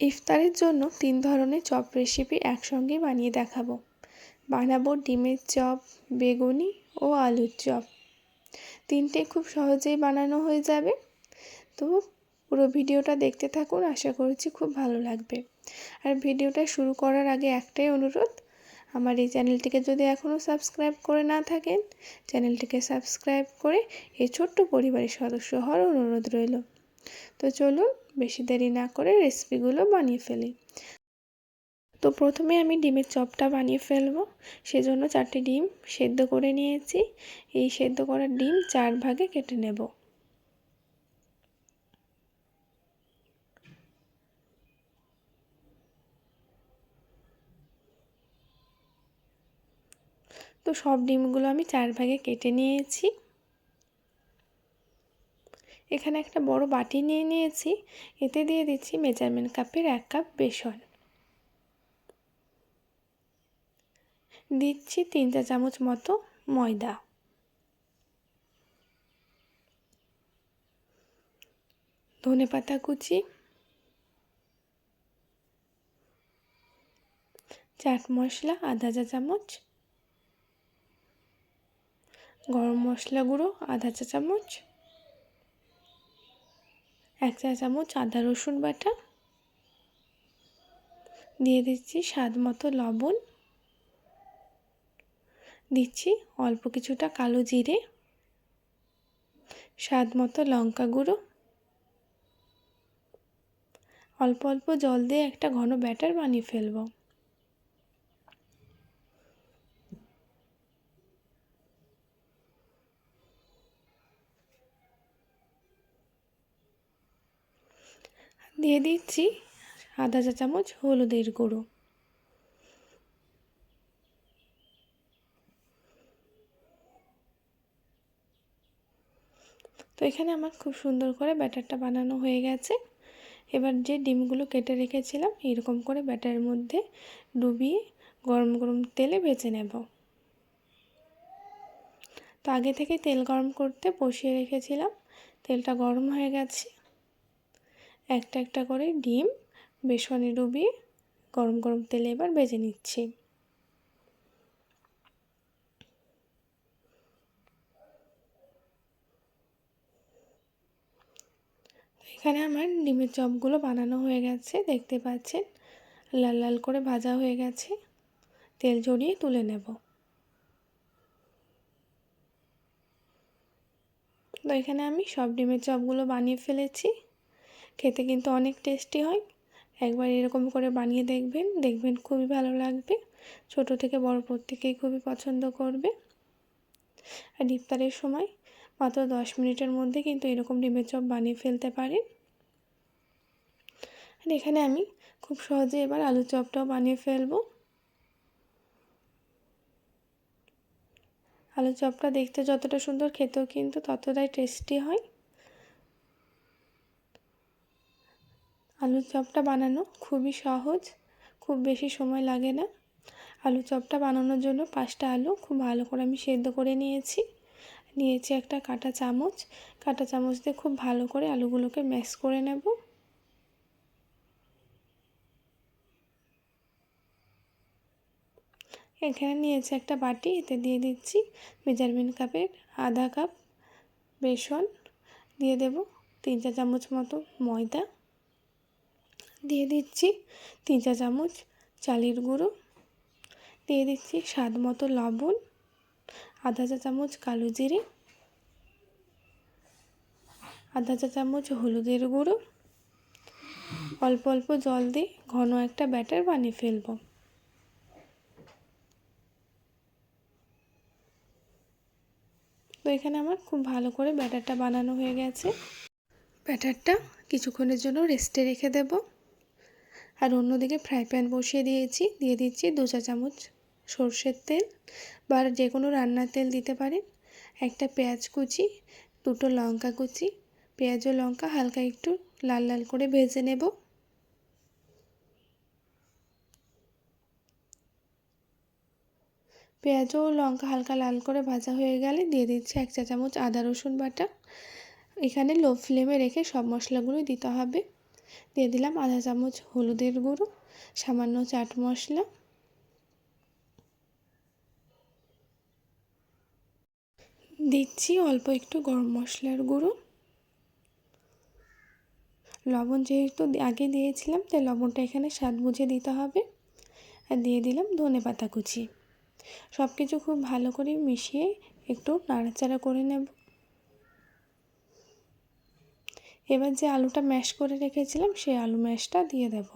ইফতারের জন্য তিন ধরনের চপ রেসিপি একসঙ্গে বানিয়ে দেখাবো। বানাবো ডিমের চপ, বেগুনি ও আলুর চপ। তিনটে খুব সহজেই বানানো হয়ে যাবে। তো পুরো ভিডিওটা দেখতে থাকুন, আশা করছি খুব ভালো লাগবে। আর ভিডিওটা শুরু করার আগে একটাই অনুরোধ, আমার এই চ্যানেলটিকে যদি এখনও সাবস্ক্রাইব করে না থাকেন, চ্যানেলটিকে সাবস্ক্রাইব করে এই ছোট্ট পরিবারের সদস্য হওয়ার অনুরোধ রইল। তো চলুন বেশি দেরি না করে রেসিপিগুলো বানিয়ে ফেলি। তো প্রথমে আমি ডিমের চপটা বানিয়ে ফেলব। সেজন্য চারটে ডিম সেদ্ধ করে নিয়েছি। এই সেদ্ধ করা ডিম চার ভাগে কেটে নেব। তো সব ডিমগুলো আমি চার ভাগে কেটে নিয়েছি। এখানে একটা বড় বাটি নিয়ে নিয়েছি। এতে দিয়ে দিচ্ছি মেজারমেন্ট কাপের এক কাপ বেসন। দিচ্ছি তিন চা চামচ মতো ময়দা। ধনে পাতা কুচি। চাট মশলা আধা চা চামচ। গরম মশলা গুঁড়ো আধা চা চামচ। এক চা চামচ আদা রসুন বাটা। দিয়ে দিচ্ছি স্বাদ মতো লবণ। দিচ্ছি অল্প কিছুটা কালো জিরে। স্বাদ মতো লঙ্কা গুঁড়ো। অল্প অল্প জল দিয়ে একটা ঘন ব্যাটার বানিয়ে ফেলব। দিয়ে দিচ্ছি আধা চা চামচ হলুদের গুঁড়ো। তো এখানে আমার খুব সুন্দর করে ব্যাটারটা বানানো হয়ে গেছে। এবার যে ডিমগুলো কেটে রেখেছিলাম, এরকম করে ব্যাটারের মধ্যে ডুবিয়ে গরম গরম তেলে ভেজে নেব। তো আগে থেকে তেল গরম করতে বসিয়ে রেখেছিলাম, তেলটা গরম হয়ে গেছে। একটা একটা করে ডিম, বেসনে ডুবিয়ে গরম গরম তেলে এবার ভেজে নিচ্ছি। এখানে আমার ডিমের চপগুলো বানানো হয়ে গেছে, দেখতে পাচ্ছেন? লাল লাল করে ভাজা হয়ে গেছে। তেল জড়িয়ে তুলে নেব। তো এখানে আমি সব ডিমের চপগুলো বানিয়ে ফেলেছি। খেতে কিন্তু অনেক টেস্টি হয়। একবার এরকম করে বানিয়ে দেখবেন দেখবেন খুবই ভালো লাগবে। ছোট থেকে বড় প্রত্যেকেই খুবই পছন্দ করবে। আর ইফতারের সময় মাত্র দশ মিনিটের মধ্যে কিন্তু এরকম ডিমের চপ বানিয়ে ফেলতে পারেন। আর এখানে আমি খুব সহজে এবার আলু চপটাও বানিয়ে ফেলব। আলু চপটা দেখতে যতটা সুন্দর খেতেও কিন্তু ততটাই টেস্টি হয়। আলুর চপটা বানানো খুবই সহজ, খুব বেশি সময় লাগে না। আলু চপটা বানানোর জন্য পাঁচটা আলু খুব ভালো করে আমি সেদ্ধ করে নিয়েছি। নিয়েছি একটা কাটা চামচ। কাটা চামচ দিয়ে খুব ভালো করে আলুগুলোকে ম্যাশ করে নেব। এখানে নিয়েছি একটা বাটি, এতে দিয়ে দিচ্ছি মেজারমেন্ট কাপের আধা কাপ বেসন। দিয়ে দেব তিন চা চামচ মতো ময়দা। দিয়ে দিচ্ছি তিন চা চামচ চালের গুঁড়ো। দিয়ে দিচ্ছি স্বাদ মতো লবণ, আধা চা চামচ কালো জিরে, আধা চা চামচ হলুদের গুঁড়ো। অল্প অল্প জল দিয়ে ঘন একটা ব্যাটার বানিয়ে ফেলব। তো এখানে আমার খুব ভালো করে ব্যাটারটা বানানো হয়ে গেছে। ব্যাটারটা কিছুক্ষণের জন্য রেস্টে রেখে দেবো। আর অন্যদিকে ফ্রাই প্যান বসিয়ে দিয়েছি। দিয়ে দিচ্ছি দু চা চামচ সর্ষের তেল বা যে কোনো রান্নার তেল দিতে পারেন। একটা পেঁয়াজ কুচি, দুটো লঙ্কা কুচি, পেঁয়াজ ও লঙ্কা হালকা একটু লাল লাল করে ভেজে নেব। পেঁয়াজ ও লঙ্কা হালকা লাল করে ভাজা হয়ে গেলে দিয়ে দিচ্ছি এক চা চামচ আদা রসুন বাটা। এখানে লো ফ্লেমে রেখে সব মশলাগুলো দিতে হবে। দিয়ে দিলাম আধা চামচ হলুদের গুঁড়ো, সামান্য চাট মশলা। দিচ্ছি অল্প একটু গরম মশলার গুঁড়ো। লবণ যেহেতু আগে দিয়েছিলাম, তাই লবণটা এখানে স্বাদ বুঝে দিতে হবে। আর দিয়ে দিলাম ধনে পাতা কুচি। সব কিছু খুব ভালো করে মিশিয়ে একটু নাড়াচাড়া করে নেব। এবার যে আলুটা ম্যাশ করে রেখেছিলাম, সেই আলু ম্যাশটা দিয়ে দেব।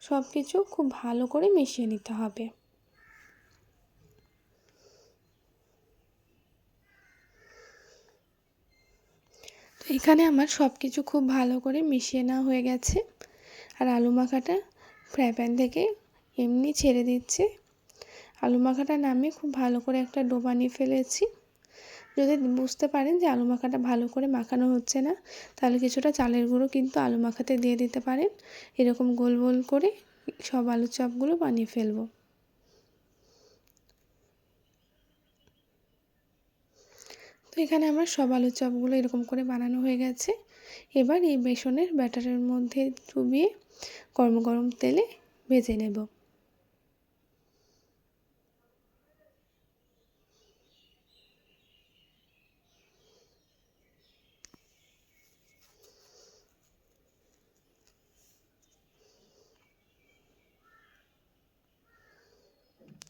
সব কিছু খুব ভালো করে মিশিয়ে নিতে হবে। তো এখানে আমার সব কিছু খুব ভালো করে মিশিয়ে নেওয়া হয়ে গেছে। আর আলু মাখাটা ফ্রাই প্যান থেকে এমনি ছেড়ে দিচ্ছে। আলু মাখাটা নামিয়ে খুব ভালো করে একটা ডো বানিয়ে ফেলেছি। যদি বুঝতে পারেন যে আলু মাখাটা ভালো করে মাখানো হচ্ছে না, তাহলে কিছুটা চালের গুঁড়ো কিন্তু আলু মাখাতে দিয়ে দিতে পারেন। এরকম গোল গোল করে সব আলুর চপগুলো বানিয়ে ফেলব। তো এখানে আমার সব আলুর চপগুলো এরকম করে বানানো হয়ে গেছে। এবার এই বেসনের ব্যাটারের মধ্যে ডুবিয়ে গরম গরম তেলে ভেজে নেব।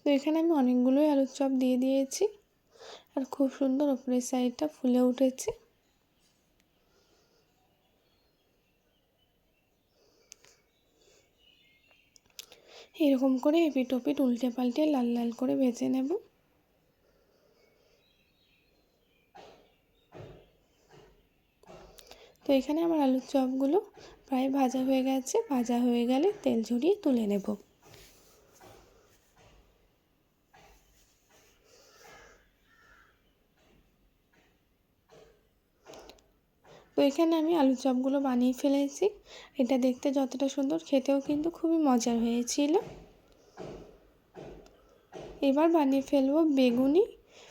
তো এখানে আমি অনেকগুলোই আলুর চপ দিয়ে দিয়েছি। আর খুব সুন্দর ওপরের সাইডটা ফুলে উঠেছে। এরকম করে এপিট ওপিট উল্টে পাল্টে লাল লাল করে ভেজে নেব। তো এখানে আমার আলুর চপগুলো প্রায় ভাজা হয়ে গেছে। ভাজা হয়ে গেলে তেল ঝরিয়ে তুলে নেব। তো এখানে আমি আলুর চপগুলো বানিয়ে ফেলেছি। এটা দেখতে যতটা সুন্দর, খেতেও কিন্তু খুবই মজার হয়েছিল। এবার বানিয়ে ফেলব বেগুনি।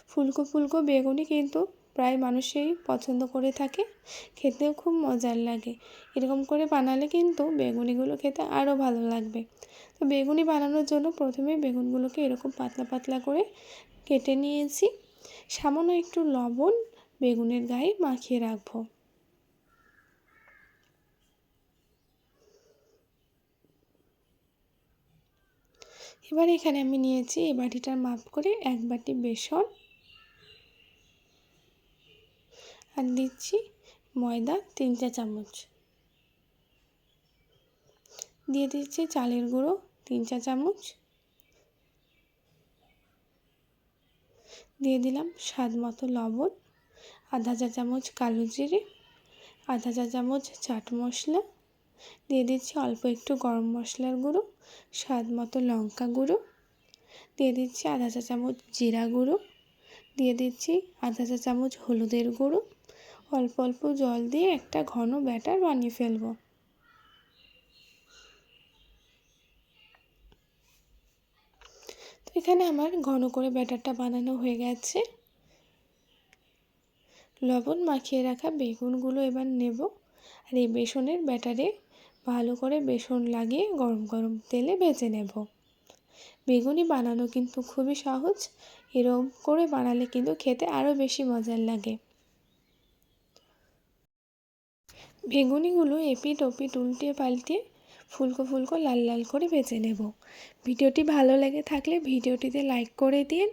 ফুলকো ফুলকো বেগুনি কিন্তু প্রায় মানুষই পছন্দ করে থাকে। খেতেও খুব মজার লাগে। এরকম করে বানালে কিন্তু বেগুনিগুলো খেতে আরও ভালো লাগবে। তো বেগুনি বানানোর জন্য প্রথমে বেগুনগুলোকে এরকম পাতলা পাতলা করে কেটে নিয়েছি। সামান্য একটু লবণ বেগুনের গায়ে মাখিয়ে রাখব। এবার এখানে আমি নিয়েছি এই বাটিটার মাপ করে এক বাটি বেসন। আর দিচ্ছি ময়দা তিন চা চামচ। দিয়ে দিচ্ছি চালের গুঁড়ো তিন চা চামচ। দিয়ে দিলাম স্বাদ মতো লবণ, আধা চা চামচ কালো জিরে, আধা চা চামচ চাট মশলা দিয়ে দিচ্ছি অল্প একটু গরম মশলার গুঁড়ো, স্বাদ মতো লঙ্কা গুঁড়ো। দিয়ে দিচ্ছি আধা চা চামচ জিরা গুঁড়ো। দিয়ে দিচ্ছি আধা চা চামচ হলুদের গুঁড়ো। অল্প অল্প জল দিয়ে একটা ঘন ব্যাটার বানিয়ে ফেলব। তো এখানে আমার ঘন করে ব্যাটারটা বানানো হয়ে গেছে। লবণ মাখিয়ে রাখা বেগুনগুলো এবার নেব। আর এই বেসনের ব্যাটারে ভালো করে বেসন লাগিয়ে গরম গরম তেলে ভেজে নেব। বেগুনি বানানো কিন্তু খুবই সহজ। এরকম করে বানালে কিন্তু খেতে আরও বেশি মজার লাগে। বেগুনিগুলো এপিট ওপিট উল্টে পাল্টিয়ে ফুলকো ফুলকো লাল লাল করে ভেজে নেব। ভিডিওটি ভালো লেগে থাকলে ভিডিওটিতে লাইক করে দিন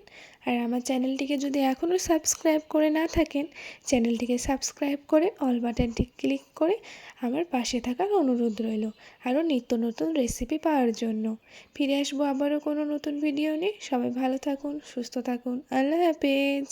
আর আমার চ্যানেলটিকে যদি এখনও সাবস্ক্রাইব করে না থাকেন, চ্যানেলটিকে সাবস্ক্রাইব করে অল বাটনটি ক্লিক করে আমার পাশে থাকার অনুরোধ রইল আরও নিত্য নতুন রেসিপি পাওয়ার জন্য। ফিরে আসব আবারও কোনো নতুন ভিডিও নিয়ে। সবাই ভালো থাকুন, সুস্থ থাকুন। আল্লাহ হাফেজ।